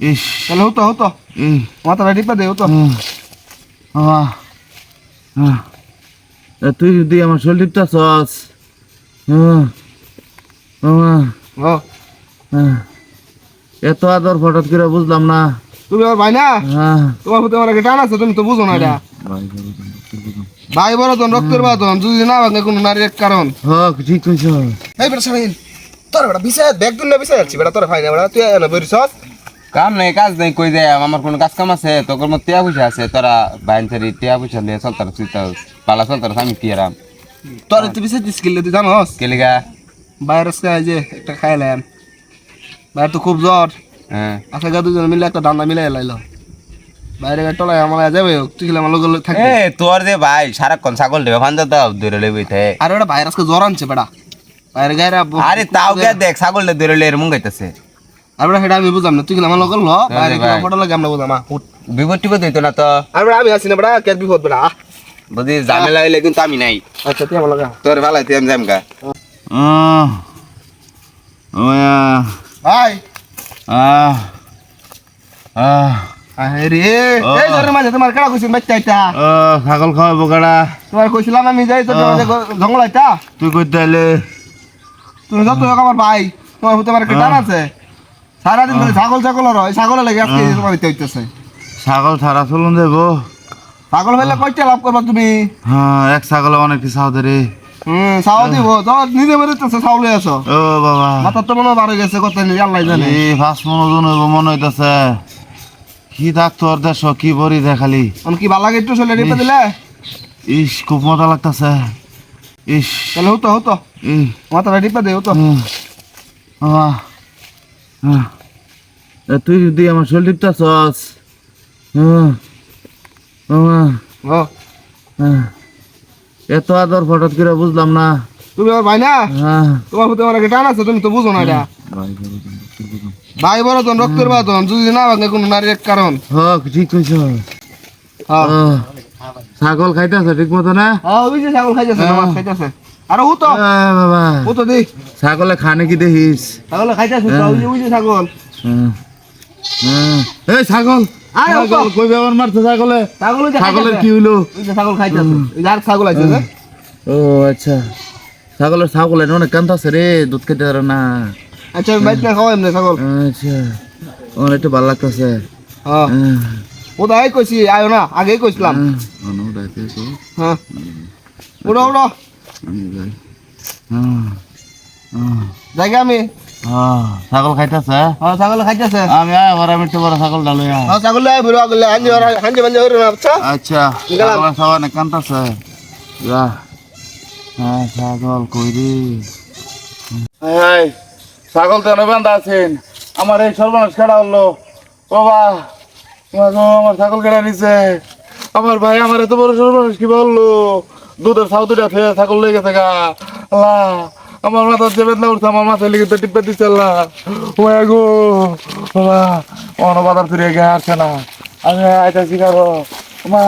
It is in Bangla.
ইস। তাহলে হতো হতো। মাথাটা টিপা দে হতো। তুই যদি আমার শরীর টিপটা ও এত আদর ফটত করে বুঝলাম না। তুমি আমার ভাই না? হ্যাঁ। তোমার প্রতি আমার একটা টান আছে তুমি তো বুঝো না এটা। ভাই বড় তো রক্তের বাদন যদি না ভাঙে কোনো নারীর এক কারণ। হক ঠিক কইছ। এই বেটা সামিন তোর বেটা বিছায় ব্যাগ দুন না বিছায় যাচ্ছি বেটা তোর ভাই না বেটা তুই না বেরিস কাম নাই কাজ নাই কই দে আমার কোনো কাজ কাম আছে তোর মধ্যে টিয়া পয়সা আছে তোরা বাইন ছাড়ি টিয়া পয়সা দিয়ে চলতার চলতার পালা চলতার আমি কি আরাম তোর তুই বিছায় দিস কিলে তুই জানোস? কেলিগা খাই যে একটা খাইলাম বাইরে তো খুব জ্বর। হ্যাঁ। আচ্ছা গা দুজন মিলে একটা দান্দা মিলাই লাইলো। বাইরে গা টলায় আমার যাবে তুই কিলে আমার লোক থাকবে। এ তোর যে ভাই সারাক্ষণ ছাগল দেবে ফান্দা দাও দূরে লেবে থাকে আর ওটা ভাইরাসকে জ্বর আনছে বেটা। বাইরে গায়ে আরে তাও কে দেখ ছাগল দূরে লে এরম আর সেটা আমি বুঝলাম না। তুই কিলে আমার লোক ল বাইরে ভাই। ফটো লাগে আমরা বুঝলাম আহ, বিপদ টিপদ হইতো না তো। বেটা আমি আছি না বেটা কে বিপদ আহ। বুঝি ঝামেলা হইলে কিন্তু আমি নাই। আচ্ছা তুই আমার লগা তোর ভালো তুই আমি যাম গা। ভাই। আহ তোমার ছাগল খাওয়াবো কাড়া? তোমার কইছিলাম আমি যাই তো তোমার জঙ্গল এটা তুই কইতে তুমি যত আমার ভাই। তোমার হতে পারে আছে। সারাদিন ধরে ছাগল ছাগল রয় ছাগল লাগে আজকে তোমার দিতে হইতেছে ছাগল ছাড়া চলুন দেবো। ছাগল হইলে কয়টা লাভ করবা তুমি? হ্যাঁ এক ছাগলে অনেক কিছু সাউদে রে হুম দিব। তো নিজে ও বাবা। তো মনে হয় বার হয়ে গেছে কথা নেই আল্লাহ জানে। এই ফার্স্ট মনে ওজন হইব মনে হইতাছে। কি দেশ কি বড়ি দেখালি। আমি কি ভালো লাগে একটু চলে রেপে দিলে? ইস খুব মজা লাগতাছে। ইস। তাহলে হতো হতো। মাথাটা টিপে দে হতো। আহ, তুই যদি আমার শরীর টিপটা ও এত আদর ফটত করে বুঝলাম না। তুমি আমার ভাই না? তোমার প্রতি আমার টান আছে তুমি তো বুঝো না এটা। ভাই বড় তো রক্তের বাদন যদি না ভাঙে কোনো নারীর এক কারণ। হক ঠিক কইছ। হ্যাঁ। ছাগল খাইতেছে ঠিক মতো না? হ্যাঁ ছাগল খাইতেছে খাইতেছে। আরে ও তো বাবা। ও তো দেখ ছাগলে খানে কি দেখিস? ছাগল খাইতেছে তো ওই যে ছাগল। এই ছাগল আয়, ও তো। ছাগল কই ব্যবহার মারছে ছাগলে? ছাগল ছাগলের কি হইল? ছাগল খাইতেছে। আর ছাগল আছে ও আচ্ছা। ছাগলের ছাগলের অনেক কান্তাছে রে দুধ খেতে পারে না। আচ্ছা আমি বাইক না খাওয়াই এমনি ছাগল। আচ্ছা। আমার একটু ভালো লাগতেছে। হ্যাঁ। ও তো আগে কইছি আয়ো না আগেই কইছিলাম। হ্যাঁ। উড়ো উড়ো জায়গা আমি। ছাগল খাইতেছে? ছাগল খাইতেছে। আমি আয় ওরা মিটতে বড় ছাগল ডালে ছাগল লাই বুড়ো আগলে হাঞ্জি হাঞ্জি বাঞ্জি হইরে আচ্ছা আচ্ছা কান্তাছে। যা। হ্যাঁ ছাগল কই রে ছাগল তো বান্ধা আছেন। আমার এই সর্বনাশ খেলা হলো? বাবা, আমার ছাগল কেটে নিছে? আমার ভাই আমার এত বড় সর্বনাশ কি বলল দুধের সাউদুটা ফেয়ে ছাগল লেগে আল্লাহ, আমার মাথা যে বেদনা উঠছে আমার মাথায় লেগে তো টিপে দিচ্ছে আল্লাহ। বাবা অনবাদার ফিরে গে আসছে না। আমি আইটা শিখাবো মা।